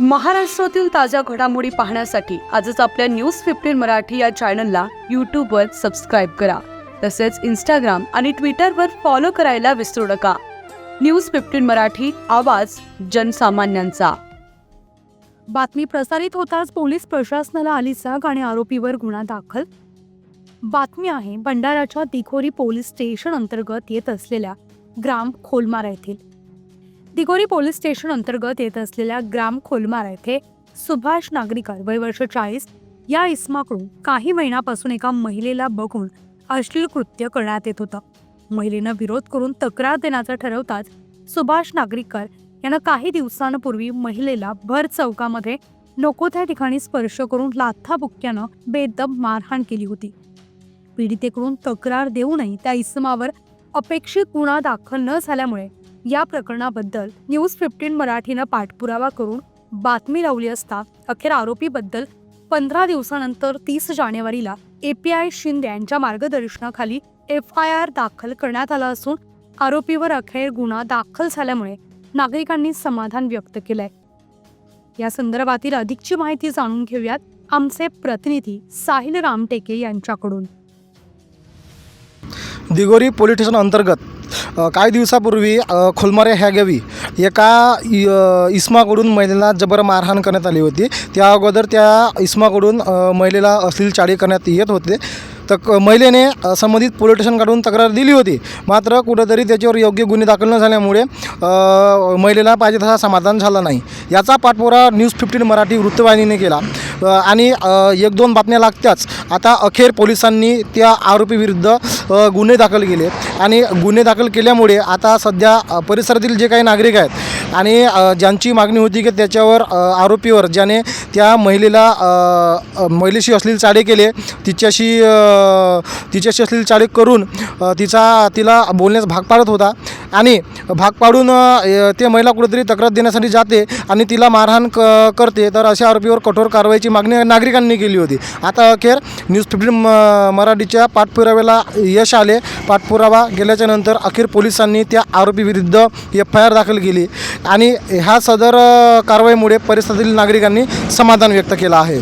महाराष्ट्रातील ताज्या घडामोडी पाहण्यासाठी आजच आपल्या न्यूज फिफ्टीन मराठी या चॅनलला यूट्यूबवर सबस्क्राईब करा. तसेच इंस्टाग्राम आणि ट्विटरवर फॉलो करायला विसरू नका. न्यूज फिफ्टीन मराठी आवाज जनसामान्यांचा. बातमी प्रसारित होताच पोलीस प्रशासनाला आली जाग आणि आरोपीवर गुन्हा दाखल? बातमी आहे भंडाराच्या दिघोरी पोलीस स्टेशन अंतर्गत येत असलेल्या ग्राम खोलमारा येथील. दिगोरी पोलीस स्टेशन अंतर्गत येत असलेल्या ग्राम खोलमारा येथे सुभाष नागरिकर वय वर्ष चाळीस या इस्माकडून काही महिन्यापासून एका महिलेला बघून अश्लील कृत्य करण्यात येत होतं. महिलेनं विरोध करून तक्रार देण्याचं ठरवताच सुभाष नागरिकर यानं काही दिवसांपूर्वी महिलेला भर चौकामध्ये नको त्या ठिकाणी स्पर्श करून लाथाबुक्क्यानं बेदम मारहाण केली होती. पीडितेकडून तक्रार देऊनही त्या इसमावर अपेक्षित गुन्हा दाखल न झाल्यामुळे या प्रकरणाबद्दल न्यूज फिफ्टीन मराठीनं पाठपुरावा करून बातमी लावली असता अखेर आरोपीबद्दल पंधरा दिवसानंतर तीस जानेवारीला ए पी आय शिंदे यांच्या मार्गदर्शनाखाली एफ आय आर दाखल करण्यात आला असून आरोपीवर अखेर गुन्हा दाखल झाल्यामुळे नागरिकांनी समाधान व्यक्त केलंय. या संदर्भातील अधिकची माहिती जाणून घेऊयात आमचे प्रतिनिधी साहिल रामटेके यांच्याकडून. दिगोरी पोलीस स्टेशन अंतर्गत काही दिवसापूर्वी खोलमारे ह्या गावी एका इस्माकडून महिलेला जबर मारहाण करण्यात आली होती. त्या अगोदर त्या इस्माकडून महिलेला अश्लील चाळी करण्यात येत होते. तर क- महिलेने संबंधित पोलीस स्टेशनकडून तक्रार दिली होती. मात्र कुठंतरी त्याच्यावर योग्य गुन्हे दाखल न झाल्यामुळे महिलेला पाहिजे तसा समाधान झाला नाही. याचा पाठपुरा न्यूज फिफ्टीन मराठी वृत्तवाहिनीने केला. आणि एक दोन बातम्या लागत्याच. आता अखेर पोलिसांनी त्या आरोपीविरुद्ध गुन्हे दाखल केले. आणि गुन्हे दाखल केल्यामुळे आता सध्या परिसरातील जे काही नागरिक आहेत आणि ज्यांची मागणी होती की त्याच्यावर आरोपीवर ज्याने त्या महिलेला महिलेशी अश्लील चाळे केले तिच्याशी तिच्याशी अश्लील चाळे करून तिचा तिला बोलण्यास भाग पाडत होता. आणि भाग पाडून ते महिला कुठेतरी तक्रार देण्यासाठी जाते आणि तिला मारहाण क करते तर अशा आरोपीवर कठोर कारवाईची मागणी नागरिकांनी केली होती. आता अखेर न्यूज फिफ्टीन म- मराठीच्या पाठपुराव्याला यश आले. पाठपुरावा गेल्याच्यानंतर अखेर पोलिसांनी त्या आरोपीविरुद्ध एफ आय आर दाखल केली आणि ह्या सदर कारवाईमुळे परिसरातील नागरिकांनी समाधान व्यक्त केलं आहे.